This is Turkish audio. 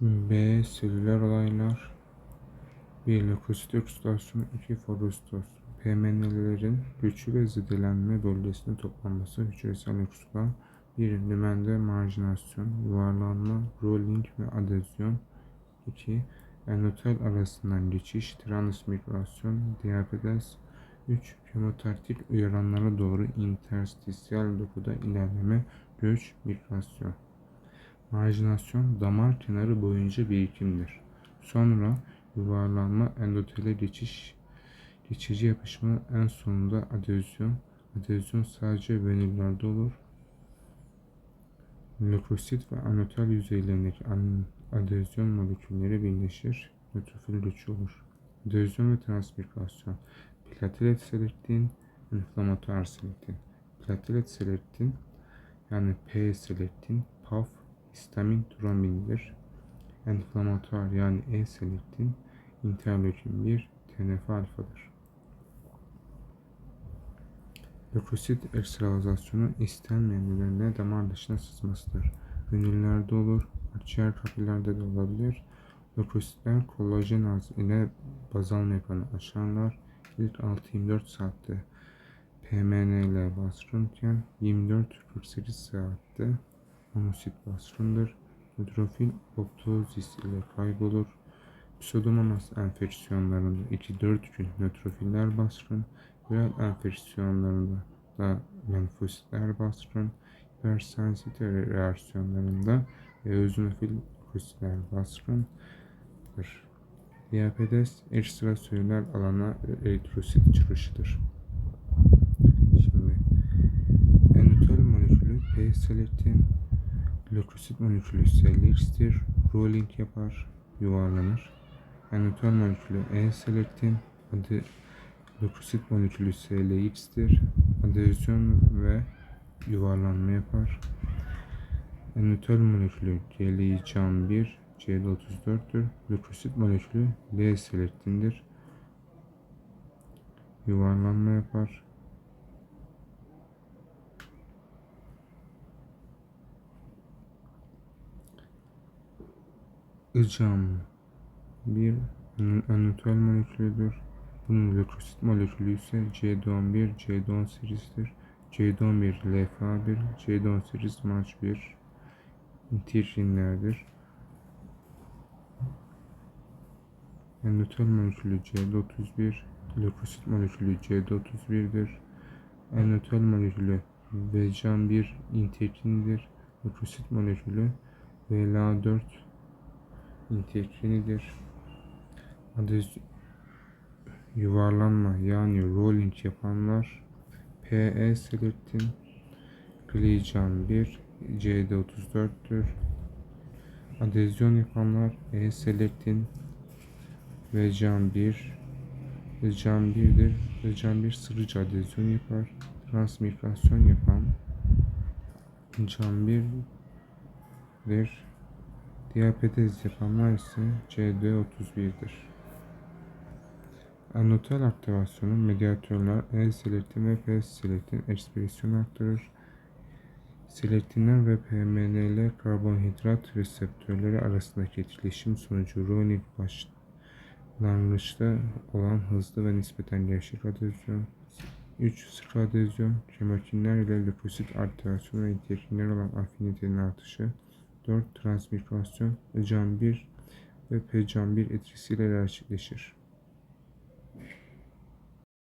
B. Selüler olaylar 1. Lökosit oksidasyonu 2. Fagositasyon PMN'lerin güçlü ve zedelenme bölgesinde toplanması hücresel yoksula 1. Lümende marjinasyon, yuvarlanma, rolling ve adezyon 2. Endotel arasından geçiş, transmigrasyon, diabetes 3. Kemotaktik uyaranlara doğru interstisyal dokuda ilerleme, göç, migrasyon Marjinasyon damar kenarı boyunca birikimdir. Sonra yuvarlanma endotele geçiş, geçici yapışma en sonunda adezyon. Adezyon sadece venüllerde olur. Lökosit ve anotel yüzeylerindeki adezyon molekülleri birleşir. Nötrofil göçü olur. Adezyon ve transmigrasyon. Platelet selektin, inflamatuar selektin. Platelet selektin yani P selektin, PAF, histamin, trombindir. Enflamatuar yani E selektin, interleukin 1, TNF alfadır. Lökosit ekstravazasyonu istenmeyen nedenle damar dışına sızmasıdır. Gönüllerde olur, akciğer kapillerde de olabilir. Lökositler kolajen az ile bazal membrana aşarlar. İlk 6-24 saatte PMN ile bastırırken 24-48 saatte monosit bastırılır. Nötrofil apoptozis ile kaybolur. Pseudomonas enfeksiyonlarında 2-4 gün nötrofiller bastırın. Viral enfeksiyonlarında da lenfositler bastırın. Hipersensite reaksiyonlarında eozinofil lökositler bastırın. Diabetes ekstraselüler alana eritrosit çıkışıdır. Şimdi endotel molekülü P selektin, lökosit molekülü SLX'tir, rolling yapar, yuvarlanır. Endotel molekülü E selektin, adı lökosit molekülü SLX'tir, adezyon ve yuvarlanma yapar. Endotel molekülü GLI can 1 CD34'tür. Lökosit molekülü L selektindir. Yuvarlanma yapar. ICAM bir anetal molekülüdür. Bunun lökosit molekülü ise C11, C10 serisidir. C11 LFA1, C10 serisi MAC 1 integrinlerdir. Endotel molekülü C31, lökosit molekülü C31'dir. Endotel molekülü VCAM1 integrindir. Lökosit molekülü VLA4 integrinidir. Adez yuvarlanma yani rolling yapanlar PE selektin Glican 1 CD34'tür. Adezyon yapanlar E selektin ve can 1 ve can 1'dir. Ve can 1 sıvıca adezyon yapar. Transmigrasyon yapan can 1'dir. Diabetes yapanlar ise CD31'dir. Anotel aktivasyonu medyatörler E selektin ve P selektin ekspresyon arttırır. Selektinler ve PMNL karbonhidrat reseptörleri arasındaki etkileşim sonucu rolling başlangıçta olan hızlı ve nispeten gevşek adezyon 3. Sık adezyon, kemokinler ile lökosit aktivasyonu ve olan afinitenin artışı 4. Transmigrasyon, CAM1 ve PCAM1 etkisiyle gerçekleşir.